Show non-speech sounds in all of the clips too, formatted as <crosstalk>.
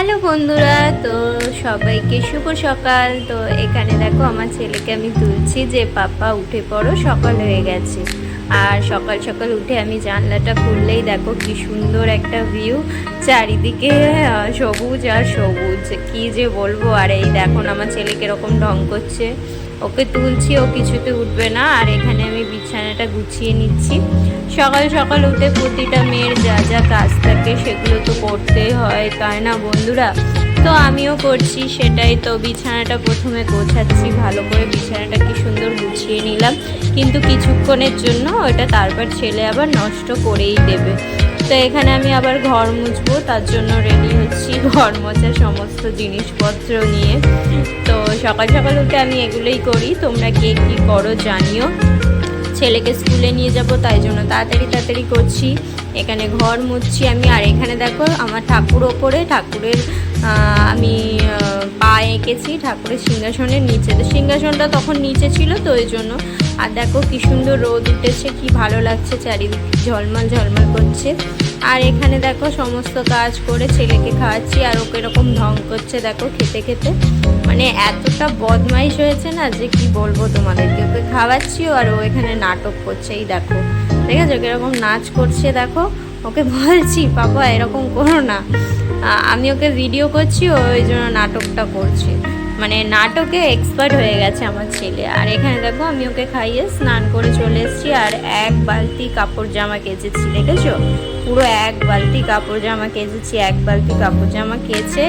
Hello বন্ধুরা, তো সবাইকে শুভ সকাল। তো এখানে দেখো আমার ছেলেকে আমি তুলছি যে পাপা উঠে পড়ো, সকাল হয়ে গেছে। আর সকাল সকাল উঠে আমি জানলাটা খুললেই দেখো কি সুন্দর একটা ভিউ চারিদিকে সবুজ আর সবুজ। কি যে বলব, আর এই দেখো আমার ছেলে কীরকম ঢং করছে। ওকে তুলছি, ও কিছুতে উঠবে না। আর এখানে আমি বিছানাটা গুছিয়ে নিচ্ছি। সকাল সকাল উঠে প্রতিটা মেয়ের যা যা কাজ থাকে সেগুলো তো করতেই হয়, তাই না বন্ধুরা? তো আমিও করছি, সেটাই তো বিছানাটা প্রথমে গোছাচ্ছি, ভালো করে বিছানাটা কি সুন্দর গুছিয়ে নিলাম। কিন্তু কিছুক্ষণের জন্য ওটা তারপর ছেলে আবার নষ্ট করেই দেবে। তো এখানে আমি আবার ঘর মুছবো, তার জন্য রেডি হচ্ছি ঘর মোছার সমস্ত জিনিসপত্র নিয়ে। তো সকাল সকাল উঠে আমি এগুলোই করি, তোমরা কে কি করো জানিও। ছেলেকে স্কুলে নিয়ে যাব, তাই জন্য তাড়াতাড়ি তাড়াতাড়ি করছি। এখানে ঘর মুছছি আমি, আর এখানে দেখো আমার ঠাকুর ওপরে, ঠাকুরের আমি পা এঁকেছি ঠাকুরের সিংহাসনের নিচে। তো সিংহাসনটা তখন নিচে ছিল তো ওই জন্য। আর দেখো কী সুন্দর রোদ উঠেছে, কি ভালো লাগছে, চারিদিক ঝলমল ঝলমল করছে। আর এখানে দেখো সমস্ত কাজ করে ছেলেকে খাওয়াচ্ছি, আর ওকে এরকম ঢং করছে, দেখো খেতে খেতে। মানে এতটা বদমাইশ হয়েছে না যে কি বলব তোমাদেরকে। ওকে খাওয়াচ্ছিও আর ও এখানে নাটক করছে, এই দেখো। ঠিক আছে ওকে এরকম নাচ করছে, দেখো। ওকে বলছি বাবা এরকম করো না। আমি ওকে ভিডিও করছি ওই জন্য নাটকটা করছে। মানে নাটকে এক্সপার্ট হয়ে গেছে আমার ছেলে। আর এখানে দেখো, আমি ওকে খাইয়ে স্নান করে চলে এসেছি, আর এক বালতি কাপড় জামা কেচেছি, দেখেছ? পুরো এক বালতি কাপড় জামা কেচেছি, এক বালতি কাপড় জামা কেচে,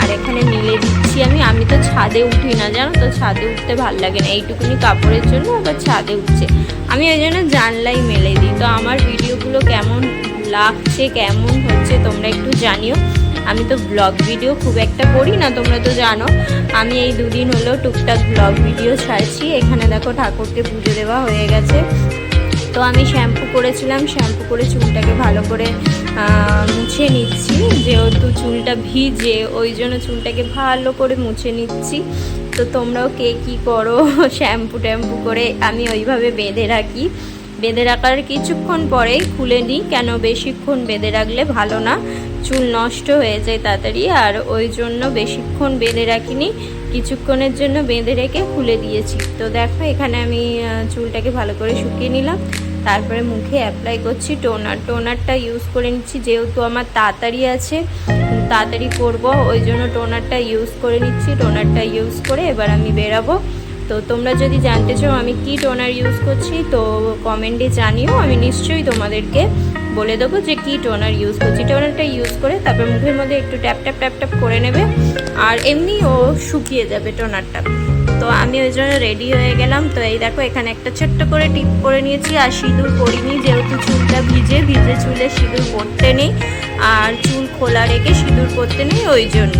আর এখানে মিলে দিচ্ছি আমি। আমি তো ছাদে উঠি না, জানো তো? ছাদে উঠতে ভালো লাগে না। এইটুকুনি কাপড়ের জন্য আবার ছাদে উঠছে। আমি ওই জন্য জানলাই মেলে দিই। তো আমার ভিডিওগুলো কেমন লাগছে, কেমন হচ্ছে, তোমরা একটু জানিও। আমি তো ব্লগ ভিডিও খুব একটা করি না, তোমরা তো জানো। আমি এই দুদিন হলো টুকটাক ব্লগ ভিডিও ছাড়ছি। এখানে দেখো ঠাকুরকে পুজো দেওয়া হয়ে গেছে। তো আমি শ্যাম্পু করেছিলাম শ্যাম্পু করে চুলটাকে ভালো করে মুছে নিচ্ছি। যেহেতু চুলটা ভিজে, ওই জন্য চুলটাকে ভালো করে মুছে নিচ্ছি। তো তোমরাও কে কী করো <laughs> শ্যাম্পু ট্যাম্পু করে আমি ওইভাবে বেঁধে রাখি। বেঁধে রাখার কিছুক্ষণ পরেই খুলে নিই, কেন বেশিক্ষণ বেঁধে রাখলে ভালো না? চুল নষ্ট হয়ে যায় তাড়াতাড়ি, আর ওই জন্য বেশিক্ষণ বেঁধে রাখিনি। কিছুক্ষণের জন্য বেঁধে রেখে খুলে দিয়েছি। তো দেখো, এখানে আমি চুলটাকে ভালো করে শুকিয়ে নিলাম। তারপরে মুখে অ্যাপ্লাই করছি টোনার টোনারটা ইউজ করে নিচ্ছি, যেহেতু আমার তাড়াতাড়ি আছে, তাড়াতাড়ি করব, ওই জন্য টোনারটা ইউজ করে নিচ্ছি। টোনারটা ইউজ করে এবার আমি বেরাবো। তো তোমরা যদি জানতে চাও আমি কি টোনার ইউজ করছি, তো কমেন্টে জানিও, আমি নিশ্চয়ই তোমাদেরকে বলে দেবো যে কি টোনার ইউজ করছি। টোনারটা ইউজ করে তারপর মুখের মধ্যে একটু ট্যাপ ট্যাপ ট্যাপ ট্যাপ করে নেবে আর এমনি ও শুকিয়ে যাবে টোনারটা। তো আমি ওই জন্য রেডি হয়ে গেলাম। তো এই দেখো, এখানে একটা ছোট্ট করে টিপ করে নিয়েছি আর সিঁদুর পরিনি, যেহেতু চুলটা ভিজে ভিজে চুলে সিঁদুর পরতে নেই আর চুল খোলা রেখে সিঁদুর পরতে নেই, ওই জন্য।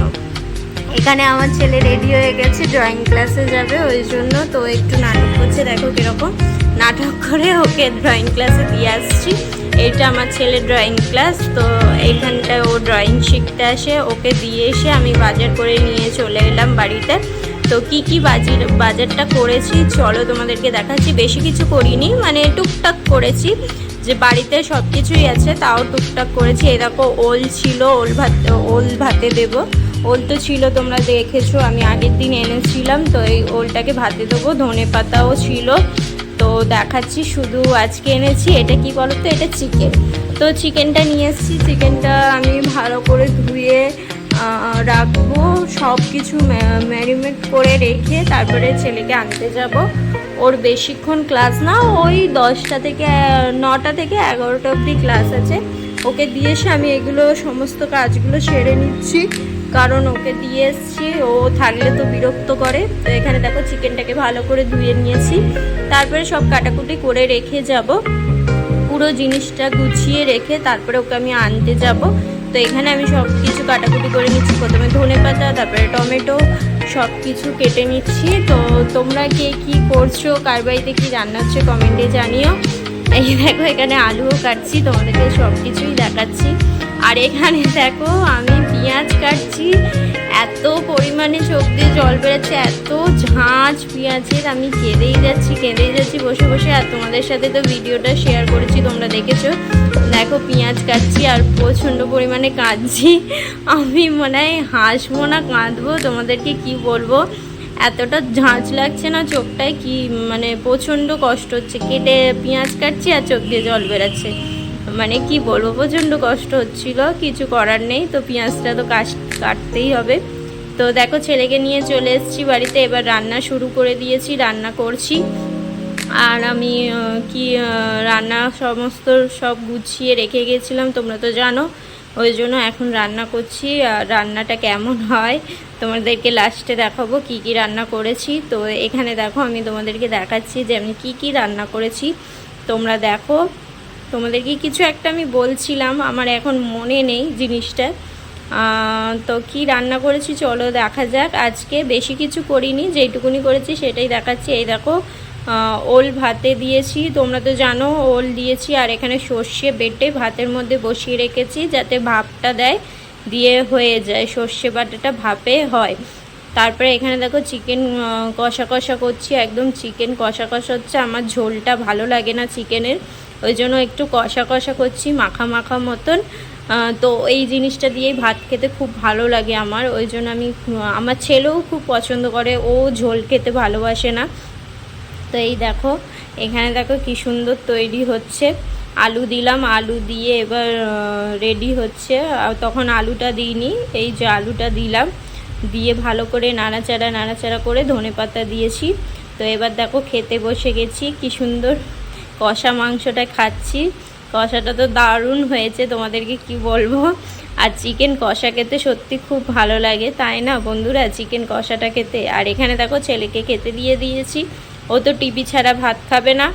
এখানে আমার ছেলে রেডি হয়ে গেছে ড্রয়িং ক্লাসে যাবে, ওই জন্য তো একটু নাটক করছে। দেখো কীরকম নাটক করে ওকে ড্রয়িং ক্লাসে দিয়ে আসছি। এটা আমার ছেলে ড্রয়িং ক্লাস তো এইখানটায় ও ড্রয়িং শিখতে আসে। ওকে দিয়ে এসে আমি বাজার করে নিয়ে চলে এলাম বাড়িতে। তো কি কি বাজির, বাজারটা করেছি, চলো তোমাদেরকে দেখাচ্ছি। বেশি কিছু করিনি মানে টুকটাক করেছি, যে বাড়িতে সব কিছুই আছে, তাও টুকটাক করেছি। এরকম ওল ছিল, ওল ভাত, ওল ভাতে দেবো। ওল তো ছিল, তোমরা দেখেছ, আমি আগের দিন এনেছিলাম, তো এই ওলটাকে ভাতে দেবো, ধনে পাতাও ছিল। তো দেখাচ্ছি, শুধু আজকে এনেছি, এটা কি বলো তো? এটা চিকেন তো চিকেনটা নিয়ে এসেছি চিকেনটা আমি ভালো করে ধুয়ে রাখব সব কিছু ম্যারিনেট করে রেখে তারপরে ছেলেকে আনতে যাব। ওর বেশিক্ষণ ক্লাস না, ওই দশটা থেকে, নটা থেকে এগারোটা অবধি ক্লাস আছে। ওকে দিয়ে এসে আমি এগুলো, সমস্ত কাজগুলো সেরে নিচ্ছি। কারণ ওকে দিয়ে এসছি। ও থাকলে তো বিরক্ত করে। তো এখানে দেখো চিকেনটাকে ভালো করে ধুয়ে নিয়েছি। তারপরে সব কাটাকুটি করে রেখে যাব। পুরো জিনিসটা গুছিয়ে রেখে তারপরে ওকে আমি আনতে যাব। তো এখানে আমি সব কিছু কাটাকুটি করে নিচ্ছি। প্রথমে ধনে পাতা, তারপরে টমেটো সব কিছু কেটে নিচ্ছি। তো তোমরা কে কি করছ, কার বাড়িতে কী রান্না হচ্ছে কমেন্টে জানিও। এই দেখো এখানে আলুও কাটছি, তোমাদেরকে সব কিছুই দেখাচ্ছি। আর এখানে দেখো আমি পেঁয়াজ কাটছি। এত পরিমাণে চোখ দিয়ে জল বেরোচ্ছে, এত ঝাঁঝ পেঁয়াজের, আমি কেঁদেই যাচ্ছি কেঁদেই যাচ্ছি বসে বসে। আর তোমাদের সাথে তো ভিডিওটা শেয়ার করেছি, তোমরা দেখেছ। দেখো পেঁয়াজ কাটছি আর প্রচণ্ড পরিমাণে কাঁদছি। আমি মনে হয় হাসবো না, কাঁদবো, তোমাদেরকে কি বলব? এতটা ঝাঁঝ লাগছে না চোখটায়, কি মানে প্রচণ্ড কষ্ট হচ্ছে। কেটে পেঁয়াজ কাটছি আর চোখ দিয়ে জল বেরাচ্ছে। মানে কি বলব, প্রচণ্ড কষ্ট হচ্ছিল, কিছু করার নেই, তো পেঁয়াজটা তো কাটতেই হবে। তো দেখো, ছেলেকে নিয়ে চলে এসেছি বাড়িতে, এবার রান্না শুরু করে দিয়েছি, রান্না করছি। আর আমি কি রান্না সমস্ত সব গুছিয়ে রেখে গেছিলাম, তোমরা তো জানো। ওই জন্য এখন রান্না করছি, আর রান্নাটা কেমন হয়, তোমাদেরকে লাস্টে দেখাবো কি কি রান্না করেছি। তো এখানে দেখো, আমি তোমাদেরকে দেখাচ্ছি যে আমি কি কি রান্না করেছি। তোমরা দেখো তোমাদেরকে কিছু একটা আমি বলছিলাম, আমার এখন মনে নেই জিনিসটা। তো কি রান্না করেছি চলো দেখা যাক। আজকে বেশি কিছু করিনি, যেইটুকুনি করেছি সেটাই দেখাচ্ছি। এই দেখো ওল ভাতে দিয়েছি, তোমরা তো জানো ওল দিয়েছি, আর এখানে সর্ষে বেটে ভাতের মধ্যে বসিয়ে রেখেছি যাতে ভাপটা দেয়, দিয়ে হয়ে যায়, সর্ষে বাটাটা ভাপে হয়। তারপরে এখানে দেখো চিকেন কষা কষা করছি, একদম চিকেন কষা কষা হচ্ছে, আমার ঝোলটা ভালো লাগে না চিকেনের। ওই জন্য একটু কষা কষা করছি, মাখা মাখা মতন। তো এই জিনিসটা দিয়েই ভাত খেতে খুব ভালো লাগে আমার। ওই জন্য আমি আমার ছেলেও খুব পছন্দ করে, ও ঝোল খেতে ভালোবাসে না। তো এই দেখো, এখানে দেখো কি সুন্দর তৈরি হচ্ছে। আলু দিলাম, আলু দিয়ে এবার রেডি হচ্ছে। তখন আলুটা দিইনি, এই যে আলুটা দিলাম। দিয়ে ভালো করে নাড়াচাড়া নাড়াচাড়া করে ধনে পাতা দিয়েছি। তো এবার দেখো খেতে বসে গেছি, কি সুন্দর কষা মাংসটা খাচ্ছি। কষাটা তো দারুণ হয়েছে, তোমাদেরকে কি বলব? আর চিকেন কষা খেতে সত্যি খুব ভালো লাগে, তাই না বন্ধুরা? চিকেন কষাটা খেতে। আর এখানে দেখো ছেলেকে খেতে দিয়ে দিয়েছি। ও তো টিভি ছাড়া ভাত খাবে না।